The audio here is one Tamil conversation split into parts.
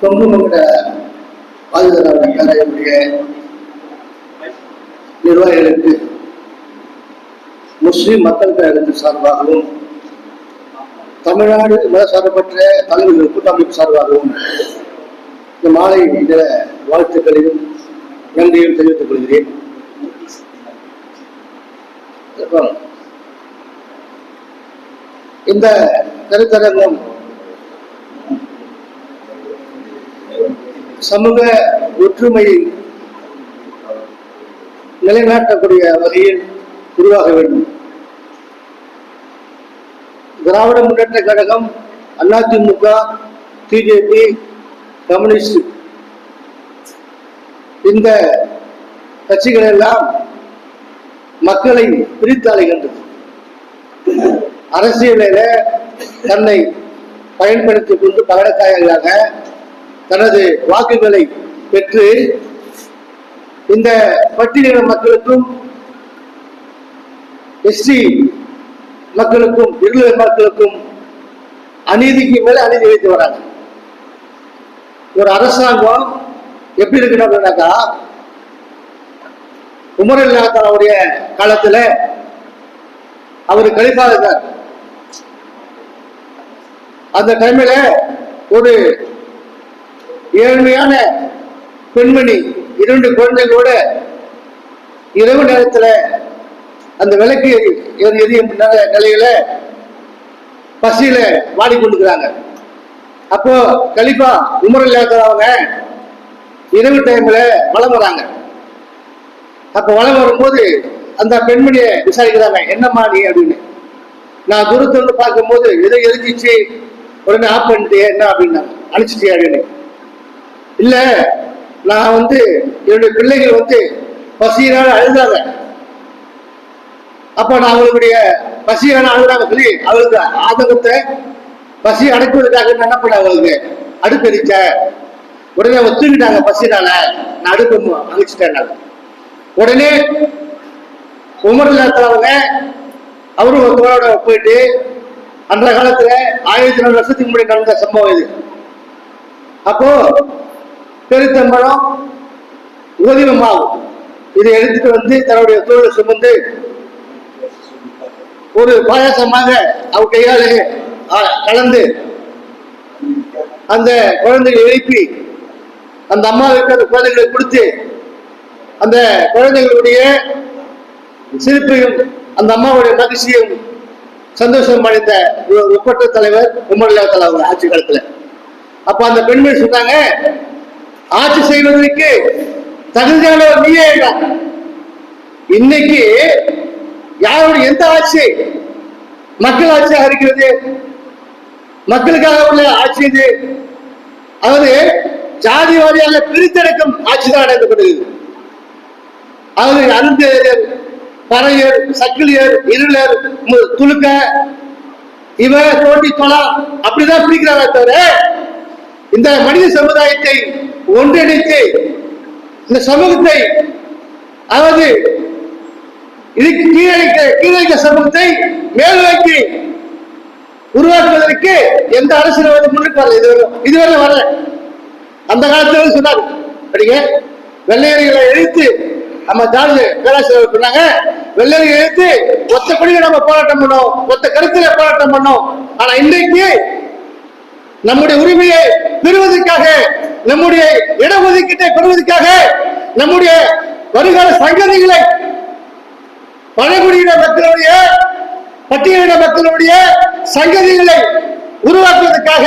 கொங்கு மங்கட பாதுகாப்பு நிர்வாகிகளுக்கு முஸ்லிம் மக்கள் கழகத்தின் சார்பாகவும் தமிழ்நாடு மதசார்பற்ற தலைவர்கள் கூட்டமைப்பு சார்பாகவும் இந்த மாலை இந்த வாழ்த்துக்களையும் நன்றியும் தெரிவித்துக் கொள்கிறேன். இந்த கருத்தரங்கம் சமூக ஒற்றுமையை நிலைநாட்டக்கூடிய வகையில் உருவாக வேண்டும். திராவிட முன்னேற்ற கழகம் அதிமுக பிஜேபி கம்யூனிஸ்ட் இந்த கட்சிகள் எல்லாம் மக்களை பிரித்தாளுகின்றது அரசியலில தன்னை பயன்படுத்திக் கொண்டு பகடக்காயாக தனது வாக்குகளை பெற்று இந்த பட்டியலின மக்களுக்கும் எஸ்டி மக்களுக்கும் இருள மக்களுக்கும் அநீதிக்கு மேல அநீதி வைத்து வராங்க. ஒரு அரசாங்கம் எப்படி இருக்கணும் அப்படின்னாக்கா உமரல்லாத்தாவுடைய காலத்துல அவர் கழிப்பா இருந்தார். அந்த டைம்ல ஒரு ஏழ்மையான பெண்மணி இரண்டு குழந்தைகளோட இரவு நேரத்துல அந்த விளக்கு எரி- எரியும் நிலையில பசியில வாடிக்கொண்டுக்கிறாங்க அப்போ கலிஃபா உமர் இல்லாதவங்க இரவு டைம்ல மலம் வராங்க. அப்ப வளம் வரும்போது அந்த பெண்மணியை விசாரிக்கிறாங்க என்னம்மா நீ? அப்படின்னு. நான் தூரத்துல பார்க்கும்போது எதை எரிஞ்சிச்சு. உடனே ஆஃப் பண்ணிட்டியே என்ன? அப்படின்னாங்க. அழிச்சிட்டே அப்படின்னு. இல்ல. நான் வந்து என்னுடைய பிள்ளைகள் வந்து பசியினால் அழுதாங்க. அப்ப நான் அவங்களுடைய பசியான அழுதாங்க சொல்லி அவளுக்கு ஆதங்கத்தை பசி அடைப்பதற்காக என்ன பண்ண அவங்களுக்கு அடுப்பு உடனே ஒத்துக்கிட்டாங்க பசினால நான் அடுப்பு அழிச்சிட்டேன் நான். உடனே உமர் இல்லாதவங்க அவரும் ஒருத்தரோட போயிட்டு அந்த காலத்துல ஆயிரத்தி நாலு வருஷத்துக்கு முன்னாடி நடந்த சம்பவம் இது. அப்போ பெருத்தம்பழம் கோதுமை மாவு இதை எடுத்துட்டு வந்து தன்னுடைய தோலை சுமந்து ஒரு பாயாசமாக அவ கையாலே ஆ, கலந்து அந்த குழந்தைகளை எழுப்பி அந்த அம்மாவுக்கு அந்த குழந்தைகளை கொடுத்து அந்த குழந்தைகளுடைய சிரிப்பையும் அந்த அம்மாவுடைய மகிழ்ச்சியும் சந்தோஷம் அடைந்த ஒரு ஒப்பற்ற தலைவர் உமர்லா தலைவர் ஆட்சி காலத்துல. அப்ப அந்த பெண்மணி சொன்னாங்க ஆட்சி செய்வதற்கு தகுதியானவர் நீயே இன்னைக்கு யாருடைய எந்த ஆட்சி மக்கள் ஆட்சியாக இருக்கிறது? மக்களுக்காக உள்ள ஆட்சி இது. அதாவது ஜாதி வாரியாக பிரித்தெடுக்கும் ஆட்சி தான் நடக்கப்படுகிறது. அது அருந்தேயர் பறையர் சக்கிலியர் இருளர் மு- துலுக்க. இவ தோண்டி தொலா அப்படிதான் பிரிக்கிறாங்க தவிர இந்த மனித சமுதாயத்தை ஒன்றிணைத்து இந்த சமூகத்தை அதாவது இதுக்கு கீழே கீழே சமூகத்தை மேல் நோக்கி உருவாக்குவதற்கு எந்த அரசியல் வந்து முன்னுக்கு வரல. இதுவரை இதுவரை வரல. அந்த காலத்துல சொன்னாங்க. படிங்க. வெள்ளையர்களை எழுத்து நம்ம ஜார்ஜ் பேராசிரியர் சொன்னாங்க வெள்ளரி எழுத்து ஒத்த கொடியை நம்ம போராட்டம் பண்ணோம் ஒத்த கருத்துல போராட்டம் பண்ணோம். ஆனா இன்றைக்கு நம்முடைய உரிமையை பெறுவதற்காக நம்முடைய இடஒதுக்கீட்டை பெறுவதற்காக நம்முடைய வருகால சங்கதிகளை பழங்குடியின மக்களுடைய பட்டியலின மக்களுடைய சங்கதிகளை உருவாக்குவதற்காக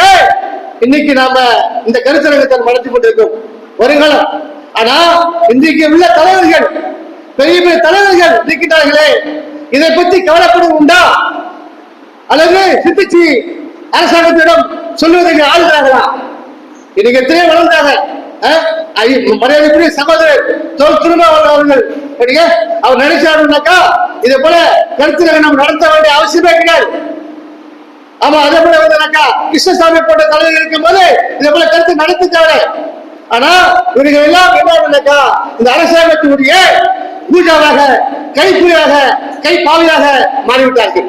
இன்னைக்கு நாம இந்த கருத்தரங்கத்தை நடத்தி கொண்டிருக்கோம். வருங்காலம் ஆனா இன்றைக்கு உள்ள தலைவர்கள் பெரிய பெரிய தலைவர்கள் இருக்கின்றார்களே இதை பற்றி கவலைப்படும் உண்டா? அல்லது சிந்திச்சு அரசாங்கத்திடம் சொல்லுவதற்கு ஆளுகிறார்களா இன்னைக்கு எத்தனையோ வளர்ந்தாங்க ஐ- மரியாதைக்குரிய சகோதரர் தொல் திருமாவளவன் அவர்கள் சரிங்க? அவர் நினைச்சாருனாக்கா இதை போல கருத்து நம்ம நடத்த வேண்டிய அவசியமே கிடையாது. ஆமா அதே போல வந்தாக்கா கிருஷ்ணசாமி போன்ற தலைவர் இருக்கும் போது இதை போல கருத்து நடத்த தேவை ஆனா இவர்கள் எல்லாம் என்னக்கா இந்த அரசாங்கத்தினுடைய பூஜாவாக கைப்புலியாக கை மாறிவிட்டார்கள்.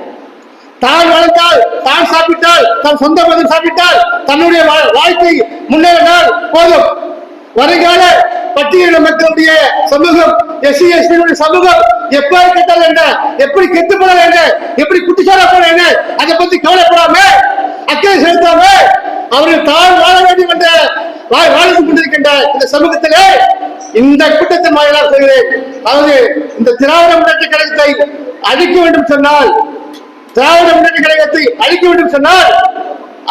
தான் வளர்ந்தால் தான் சாப்பிட்டால் தன் சொந்த மதம் சாப்பிட்டால் தன்னுடைய வா- வாழ்க்கை முன்னேறினால் போதும். வருங்கால பட்டியல மக்களுடைய சமூகம் எஸ்சி எஸ்டி சமூகம் எப்படி கெட்டல் என்ன? எப்படி கெட்டுப்பட என்ன? எப்படி குட்டிச்சாரப்பட என்ன? அதை பத்தி கவலைப்படாம அக்கறை செலுத்தாம அவர்கள் தான் வாழ வேண்டும் வாழ்ந்து கொண்டிருக்கின்ற இந்த சமூகத்திலே இந்த கூட்டத்தின் வாயிலாக சொல்கிறேன். அதாவது இந்த திராவிட முன்னேற்ற கழகத்தை அழிக்க வேண்டும் சொன்னால் திராவிட முன்னேற்ற கழகத்தை அழிக்க வேண்டும் சொன்னால்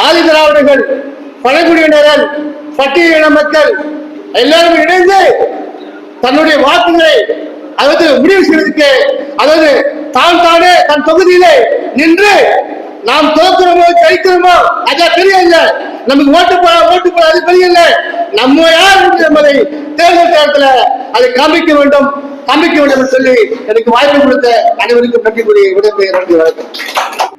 ஆதி திராவிடர்கள் பழங்குடியினர்கள் பட்டியலின மக்கள் எல்லாரும் இணைந்து தன்னுடைய வாக்குகளை அதாவது முடிவு செய்வதற்கு அதாவது தான் தானே தன் தொகுதியிலே நின்று நாம் தோக்கிறோமோ ஜெயிக்கிறோமோ அதான் பெரிய நமக்கு ஓட்டு போட ஓட்டு போட அது பெரிய இல்ல. நம்ம யார் என்பதை தேர்தல் நேரத்தில் அதை காமிக்க வேண்டும் காமிக்க வேண்டும் என்று சொல்லி எனக்கு வாய்ப்பு கொடுத்த அனைவருக்கும் நன்றி கூறி விடைபெறுகிறேன். நன்றி வணக்கம்.